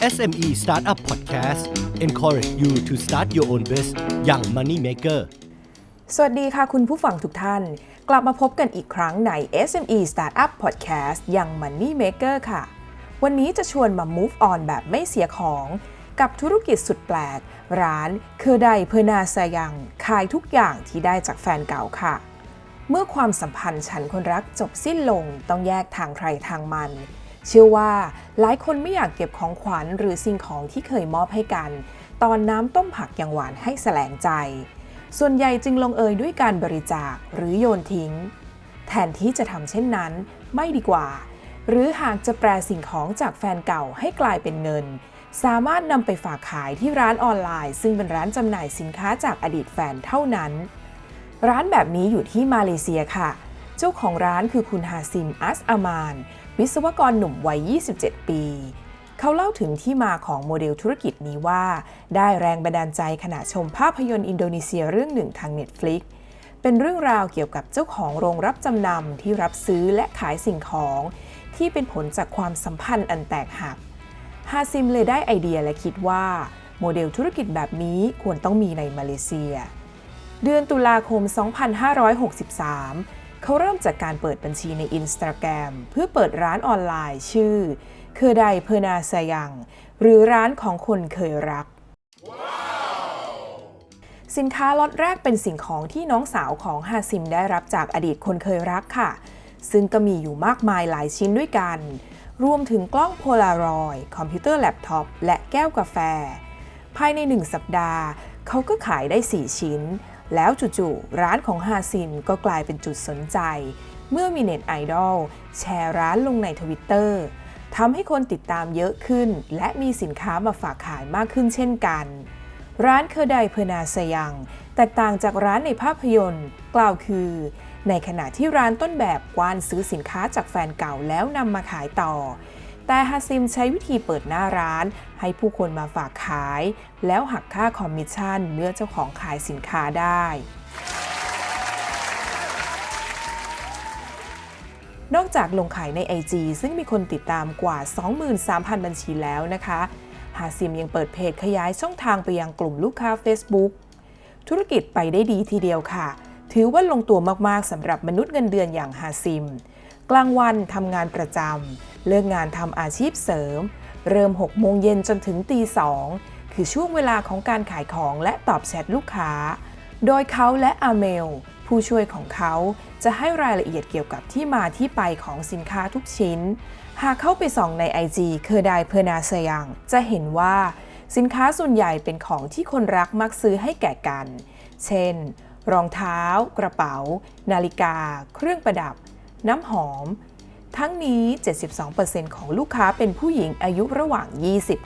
SME Startup Podcast encourage you to start your own biz อย่าง Money Maker สวัสดีค่ะคุณผู้ฟังทุกท่าน กลับมาพบกันอีกครั้งใน SME Startup Podcast อย่าง Money Maker ค่ะ วันนี้จะชวนมา move on แบบไม่เสียของ กับธุรกิจสุดแปลก ร้านเคอไดเพอร์นาซายังขายทุกอย่างที่ได้จากแฟนเก่าค่ะ เมื่อความสัมพันธ์ฉันคนรักจบสิ้นลงต้องแยกทางใครทางมัน เชื่อว่าหลายคนไม่อยากเก็บของขวัญหรือสิ่งของที่เคยมอบให้กัน ตอนน้ำต้มผักอย่างหวานให้แสลงใจ ส่วนใหญ่จึงลงเอยด้วยการบริจาคหรือโยนทิ้ง แทนที่จะทำเช่นนั้น ไม่ดีกว่า หรือหากจะแปลสิ่งของจากแฟนเก่าให้กลายเป็นเงิน สามารถนำไปฝากขายที่ร้านออนไลน์ ซึ่งเป็นร้านจำหน่ายสินค้าจากอดีตแฟนเท่านั้น ร้านแบบนี้อยู่ที่มาเลเซียค่ะเจ้าของร้านคือคุณฮาซิมอัสอามาน วิศวกรหนุ่มวัย 27 ปี เขาเล่าถึงที่มาของโมเดลธุรกิจนี้ว่า ได้แรงบันดาลใจขณะชมภาพยนตร์อินโดนีเซียเรื่องหนึ่งทาง Netflix เป็นเรื่องราวเกี่ยวกับเจ้าของโรงรับจำนำที่รับซื้อและขายสิ่งของ ที่เป็นผลจากความสัมพันธ์อันแตกหักฮาซิมเลยได้ไอเดียและคิดว่า โมเดลธุรกิจแบบนี้ควรต้องมีในมาเลเซีย เดือนตุลาคม 2563 เขาเริ่มจากการเปิดบัญชีในอินสตาแกรมเพื่อเปิดร้านออนไลน์ชื่อ เคอไดเพอร์นาซายัง หรือร้านของคนเคยรัก สินค้าล็อตแรกเป็นสิ่งของที่น้องสาวของฮาซิมได้รับจากอดีตคนเคยรักค่ะ ซึ่งก็มีอยู่มากมายหลายชิ้นด้วยกัน รวมถึงกล้องโพลารอยด์คอมพิวเตอร์แล็ปท็อปและแก้วกาแฟ ภายในหนึ่งสัปดาห์ เขาก็ขายได้ 4 ชิ้น แล้วจู่ๆร้านของฮาซิมก็กลายเป็นจุดสนใจ เมื่อมีเน็ตไอดอลแชร์ร้านลงในทวิตเตอร์ทำให้คนติดตามเยอะขึ้น และมีสินค้ามาฝากขายมากขึ้นเช่นกัน ร้านเคอไดเพนาสยัง แตกต่างจากร้านในภาพยนตร์ กล่าวคือ ในขณะที่ร้านต้นแบบกวานซื้อสินค้าจากแฟนเก่าแล้วนำมาขายต่อ แต่ฮาซิมใช้วิธีเปิดหน้าร้าน ให้ผู้คนมาฝากขาย แล้วหักค่าคอมมิชชั่นเมื่อเจ้าของขายสินค้าได้นอกจากลงขายใน IG ซึ่งมีคนติดตามกว่า 23,000 บัญชีแล้วนะคะฮาซิมยังเปิดเพจขยายช่องทางไปยังกลุ่มลูกค้า Facebook ธุรกิจไปได้ดีทีเดียวค่ะ ถือว่าลงตัวมากๆสำหรับมนุษย์เงินเดือนอย่างฮาซิม กลางวันทำงานประจำเลิกงานทำอาชีพเสริม เริ่ม6โมงเย็นจนถึงตีสองคือช่วงเวลาของการขายของและตอบแชทลูกค้า โดยเขาและอาเมล ผู้ช่วยของเขาจะให้รายละเอียดเกี่ยวกับที่มาที่ไปของสินค้าทุกชิ้น หากเข้าไปส่องใน IG เคอร์ไดเพอร์นาเซยัง จะเห็นว่าสินค้าส่วนใหญ่เป็นของที่คนรักมักซื้อให้แก่กัน เช่น รองเท้า กระเป๋า นาฬิกา เครื่องประดับ น้ำหอม ทั้งนี้ 72%ของลูกค้าเป็นผู้หญิงอายุระหว่าง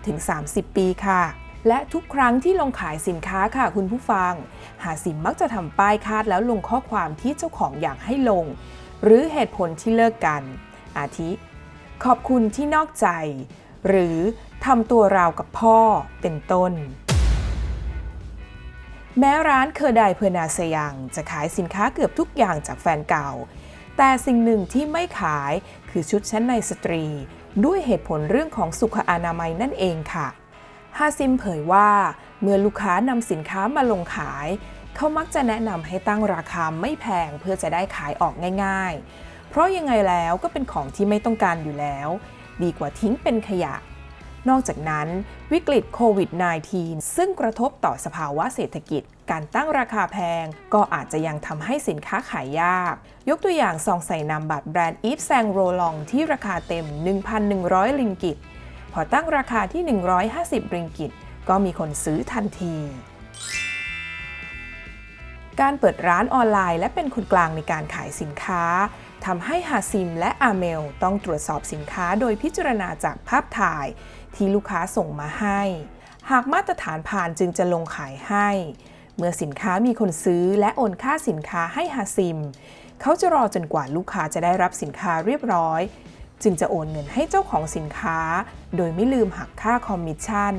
20-30 ปีค่ะ และทุกครั้งที่ลงขายสินค้าค่ะคุณผู้ฟัง หาสิมมักจะทำป้ายคาดแล้วลงข้อความที่เจ้าของอยากให้ลง หรือเหตุผลที่เลิกกัน อาทิ ขอบคุณที่นอกใจ หรือทำตัวราวกับพ่อเป็นต้นแม้ร้านเคอร์ไดเพอร์นาเซยังจะขายสินค้าเกือบทุกอย่างจากแฟนเก่า แต่สิ่งหนึ่งที่ไม่ขายคือชุดชั้นในสตรี ด้วยเหตุผลเรื่องของสุขอนามัยนั่นเองค่ะฮาซิมเผยว่า เมื่อลูกค้านำสินค้ามาลงขาย เขามักจะแนะนำให้ตั้งราคาไม่แพงเพื่อจะได้ขายออกง่าย ๆ เพราะยังไงแล้วก็เป็นของที่ไม่ต้องการอยู่แล้ว ดีกว่าทิ้งเป็นขยะ นอกจากนั้น วิกฤตโควิด -19 ซึ่งกระทบต่อสภาวะเศรษฐกิจ การตั้งราคาแพง ก็อาจจะยังทำให้สินค้าขายยาก ยกตัวอย่างซองใส่นามบัตรแบรนด์อีฟแซงโรลองที่ราคาเต็ม 1,100 ลิงกิต พอตั้งราคาที่ 150 ริงกิต ก็มีคนซื้อทันทีการเปิดร้านออนไลน์และเป็นคนกลางในการขายสินค้า ทำให้ฮาซิมและอาเมลต้องตรวจสอบสินค้าโดยพิจารณาจากภาพถ่าย ที่ลูกค้าส่งมาให้ หากมาตรฐานผ่านจึงจะลงขายให้ เมื่อสินค้ามีคนซื้อและโอนค่าสินค้าให้ฮาซิม เขาจะรอจนกว่าลูกค้าจะได้รับสินค้าเรียบร้อย จึงจะโอนเงินให้เจ้าของสินค้า โดยไม่ลืมหักค่าคอมมิชชั่น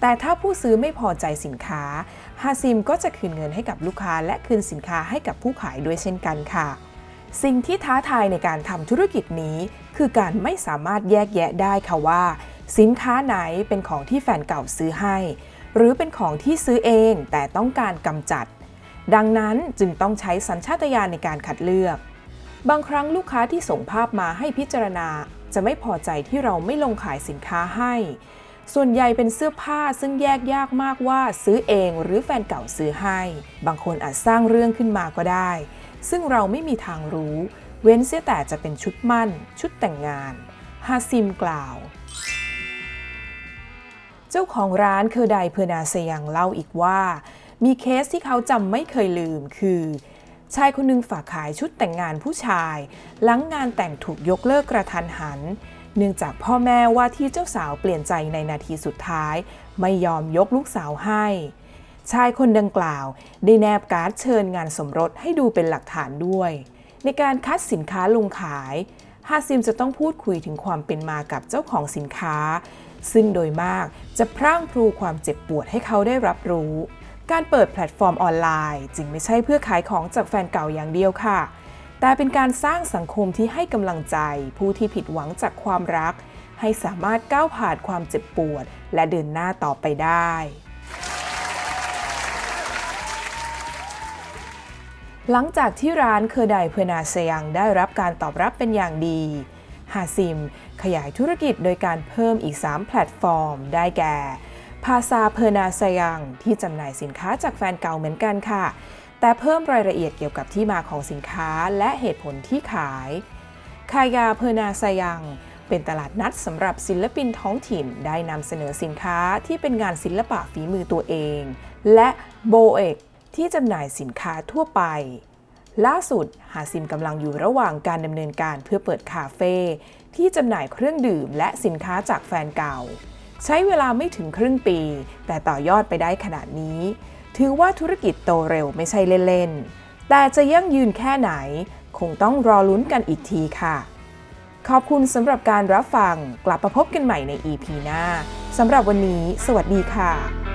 แต่ถ้าผู้ซื้อไม่พอใจสินค้า ฮาซิมก็จะคืนเงินให้กับลูกค้าและคืนสินค้าให้กับผู้ขายด้วยเช่นกันค่ะ สิ่งที่ท้าทายในการทำธุรกิจนี้ คือการไม่สามารถแยกแยะได้ค่ะว่า สินค้าไหนเป็นของที่แฟนเก่าซื้อให้ หรือเป็นของที่ซื้อเองแต่ต้องการกำจัด ดังนั้นจึงต้องใช้สัญชาตญาณในการคัดเลือก บางครั้งลูกค้าที่ส่งภาพมาให้พิจารณา จะไม่พอใจที่เราไม่ลงขายสินค้าให้ ส่วนใหญ่เป็นเสื้อผ้าซึ่งแยกยากมากว่าซื้อเองหรือแฟนเก่าซื้อให้ บางคนอาจสร้างเรื่องขึ้นมาก็ได้ ซึ่งเราไม่มีทางรู้ เว้นเสียแต่จะเป็นชุดมั่น ชุดแต่งงาน ฮาซิมกล่าว เจ้าของร้านคือไดเพอร์นาเซยังเล่าอีกว่า มีเคสที่เขาจำไม่เคยลืมคือ ชายคนหนึงฝากขายชุดแต่งงานผู้ชาย หลังงานแต่งถูกยกเลิกกระทันหัน เนื่องจากพ่อแม่ว่าที่เจ้าสาวเปลี่ยนใจในนาทีสุดท้าย ไม่ยอมยกลูกสาวให้ ชายคนดังกล่าว ได้แนบการ์ดเชิญงานสมรสให้ดูเป็นหลักฐานด้วย ในการคัดสินค้าลงขายฮาซิมจะต้องพูดคุยถึงความเป็นมากับเจ้าของสินค้า ซึ่งโดยมากจะพร่างพรูความเจ็บปวดให้เขาได้รับรู้ การเปิดแพลตฟอร์มออนไลน์ จึงไม่ใช่เพื่อขายของจากแฟนเก่าอย่างเดียวค่ะ แต่เป็นการสร้างสังคมที่ให้กำลังใจ ผู้ที่ผิดหวังจากความรัก ให้สามารถก้าวผ่านความเจ็บปวด และเดินหน้าต่อไปได้ หลังจากที่ร้านเคอร์ไดเพนาเซยังได้รับการตอบรับเป็นอย่างดีฮาซิม ขยายธุรกิจโดยการเพิ่มอีก 3 แพลตฟอร์ม ได้แก่พาซาเพนาเซยังที่จำหน่ายสินค้าจากแฟนเก่าเหมือนกันค่ะ แต่เพิ่มรายละเอียดเกี่ยวกับที่มาของสินค้าและเหตุผลที่ขายคายาเพนาซยังเป็นตลาดนัดสำหรับศิลปินท้องถิ่นได้นำเสนอสินค้าที่เป็นงานศิลปะฝีมือตัวเอง และโบเอก ที่จำหน่ายสินค้าทั่วไป ล่าสุดหาซิมกำลังอยู่ระหว่างการดำเนินการเพื่อเปิดคาเฟ่ที่จำหน่ายเครื่องดื่มและสินค้าจากแฟนเก่า ใช้เวลาไม่ถึงครึ่งปี แต่ต่อยอดไปได้ขนาดนี้ ถือว่าธุรกิจโตเร็วไม่ใช่เล่นๆ แต่จะยั่งยืนแค่ไหน คงต้องรอลุ้นกันอีกทีค่ะขอบคุณสำหรับการรับฟัง กลับมาพบกันใหม่ใน EP หน้า สำหรับวันนี้ สวัสดีค่ะ